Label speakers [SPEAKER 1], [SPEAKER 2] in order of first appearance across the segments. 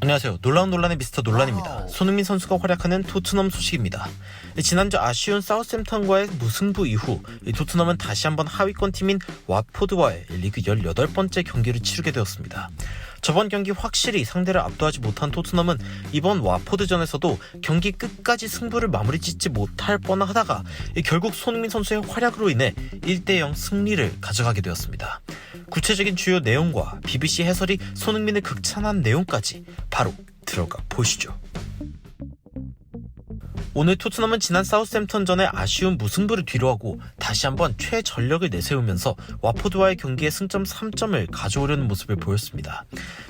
[SPEAKER 1] 안녕하세요. 놀라운 논란의 미스터 논란입니다. 손흥민 선수가 활약하는 토트넘 소식입니다. 지난주 아쉬운 사우스햄턴과의 무승부 이후 이 토트넘은 다시 한번 하위권 팀인 와포드와의 리그 18번째 경기를 치르게 되었습니다. 저번 경기 확실히 상대를 압도하지 못한 토트넘은 이번 와포드전에서도 경기 끝까지 승부를 마무리 짓지 못할 뻔하다가 이 결국 손흥민 선수의 활약으로 인해 1대0 승리를 가져가게 되었습니다. 구체적인 주요 내용과 BBC 해설이 손흥민을 극찬한 내용까지 바로 들어가 보시죠. 오늘 토트넘은 지난 사우스햄턴전의 아쉬운 무승부를 뒤로하고 다시 한번 최전력을 내세우면서 와포드와의 경기에 승점 3점을 가져오려는 모습을 보였습니다.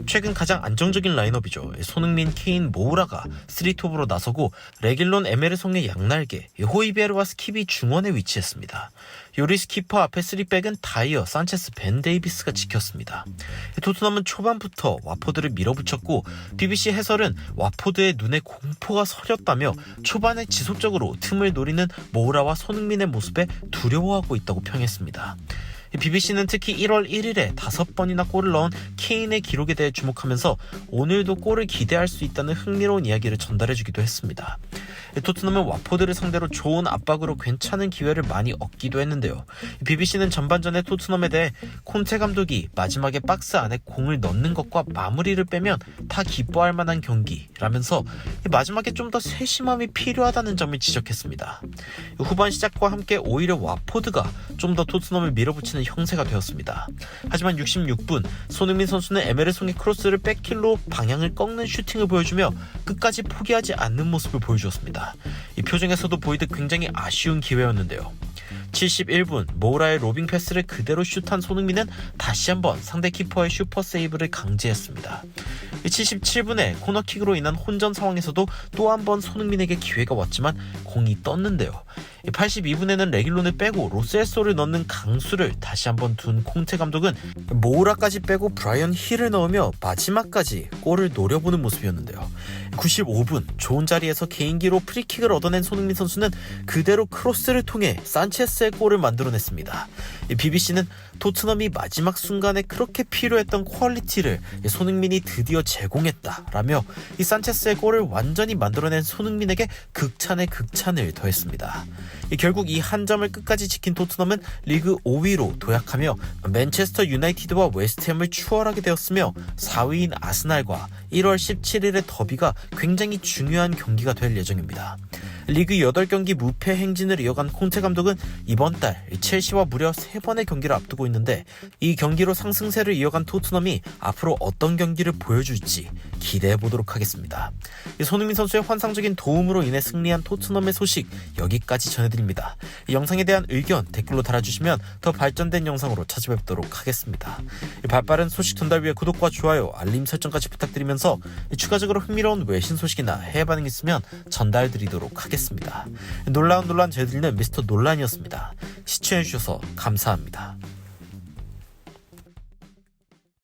[SPEAKER 1] 최근 가장 안정적인 라인업이죠. 손흥민, 케인, 모우라가 3톱으로 나서고 레길론, 에메르송의 양날개, 호이베르와 스킵이 중원에 위치했습니다. 요리스 키퍼 앞에 3백은 다이어, 산체스, 벤 데이비스가 지켰습니다. 토트넘은 초반부터 와포드를 밀어붙였고 BBC 해설은 와포드의 눈에 공포가 서렸다며 초반에 지속적으로 틈을 노리는 모우라와 손흥민의 모습에 두려워하고 있다고 평했습니다. BBC는 특히 1월 1일에 다섯 번이나 골을 넣은 케인의 기록에 대해 주목하면서 오늘도 골을 기대할 수 있다는 흥미로운 이야기를 전달해주기도 했습니다. 토트넘은 와포드를 상대로 좋은 압박으로 괜찮은 기회를 많이 얻기도 했는데요. BBC는 전반전에 토트넘에 대해 콘테 감독이 마지막에 박스 안에 공을 넣는 것과 마무리를 빼면 다 기뻐할 만한 경기라면서 마지막에 좀 더 세심함이 필요하다는 점을 지적했습니다. 후반 시작과 함께 오히려 와포드가 좀 더 토트넘을 밀어붙이는 형세가 되었습니다. 하지만 66분 손흥민 선수는 에메르송의 크로스를 백킬로 방향을 꺾는 슈팅을 보여주며 끝까지 포기하지 않는 모습을 보여주었습니다. 이 표정에서도 보이듯 굉장히 아쉬운 기회였는데요. 71분 모우라의 로빙 패스를 그대로 슛한 손흥민은 다시 한번 상대 키퍼의 슈퍼 세이브를 강제했습니다. 77분에 코너킥으로 인한 혼전 상황에서도 또 한 번 손흥민에게 기회가 왔지만 공이 떴는데요. 82분에는 레길론을 빼고 로셀소를 넣는 강수를 다시 한번 둔 콩테 감독은 모우라까지 빼고 브라이언 힐을 넣으며 마지막까지 골을 노려보는 모습이었는데요. 95분 좋은 자리에서 개인기로 프리킥을 얻어낸 손흥민 선수는 그대로 크로스를 통해 산체스의 골을 만들어냈습니다. BBC는 토트넘이 마지막 순간에 그렇게 필요했던 퀄리티를 손흥민이 드디어 제공했다라며 이 산체스의 골을 완전히 만들어낸 손흥민에게 극찬의 극찬을 더했습니다. 결국 이 한 점을 끝까지 지킨 토트넘은 리그 5위로 도약하며 맨체스터 유나이티드와 웨스트햄을 추월하게 되었으며 4위인 아스날과 1월 17일의 더비가 굉장히 중요한 경기가 될 예정입니다. 리그 8경기 무패 행진을 이어간 콘테 감독은 이번 달 첼시와 무려 3번의 경기를 앞두고 있는데 이 경기로 상승세를 이어간 토트넘이 앞으로 어떤 경기를 보여줄지 기대해 보도록 하겠습니다. 손흥민 선수의 환상적인 도움으로 인해 승리한 토트넘의 소식 여기까지 전해드립니다. 이 영상에 대한 의견 댓글로 달아주시면 더 발전된 영상으로 찾아뵙도록 하겠습니다. 발빠른 소식 전달 위해 구독과 좋아요, 알림 설정까지 부탁드리면서 추가적으로 흥미로운 외신 소식이나 해외 반응 있으면 전달드리도록 하겠습니다. 놀라운 논란 저희들은 미스터 논란이었습니다. 시청해주셔서 감사합니다.